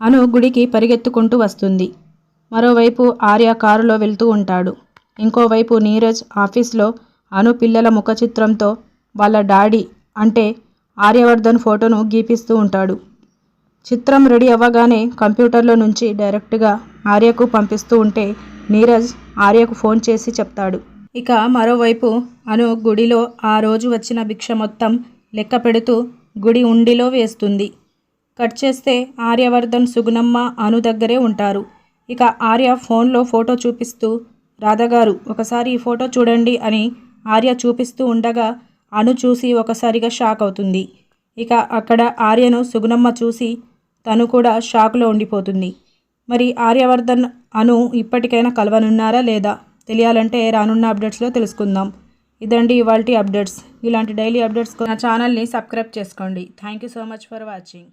అను గుడికి పరిగెత్తుకుంటూ వస్తుంది. మరోవైపు ఆర్య కారులో వెళ్తూ ఉంటాడు. ఇంకోవైపు నీరజ్ ఆఫీస్లో అను పిల్లల ముఖ చిత్రంతో వాళ్ళ డాడీ అంటే ఆర్యవర్ధన్ ఫోటోను గీపిస్తూ ఉంటాడు. చిత్రం రెడీ అవ్వగానే కంప్యూటర్లో నుంచి డైరెక్ట్గా ఆర్యకు పంపిస్తూ ఉంటే నీరజ్ ఆర్యకు ఫోన్ చేసి చెప్తాడు. ఇక మరోవైపు అను గుడిలో ఆ రోజు వచ్చిన భిక్ష మొత్తం లెక్క పెడుతూ గుడి ఉండిలో వేస్తుంది. కట్ చేస్తే ఆర్యవర్ధన్ సుగుణమ్మ అను దగ్గరే ఉంటారు. ఇక ఆర్య ఫోన్లో ఫోటో చూపిస్తూ రాధగారు ఒకసారి ఈ ఫోటో చూడండి అని ఆర్య చూపిస్తూ ఉండగా అను చూసి ఒకసారిగా షాక్ అవుతుంది. ఇక అక్కడ ఆర్యను సుగుణమ్మ చూసి తను కూడా షాక్లో ఉండిపోతుంది. మరి ఆర్యవర్ధన్ అను ఇప్పటికైనా కలవనున్నారా లేదా? తెలియాలంటే రానున్న అప్డేట్స్లో తెలుసుకుందాం. ఇదండి ఇవాళ అప్డేట్స్. ఇలాంటి డైలీ అప్డేట్స్ నా ఛానల్ని సబ్స్క్రైబ్ చేసుకోండి. Thank you so much for watching.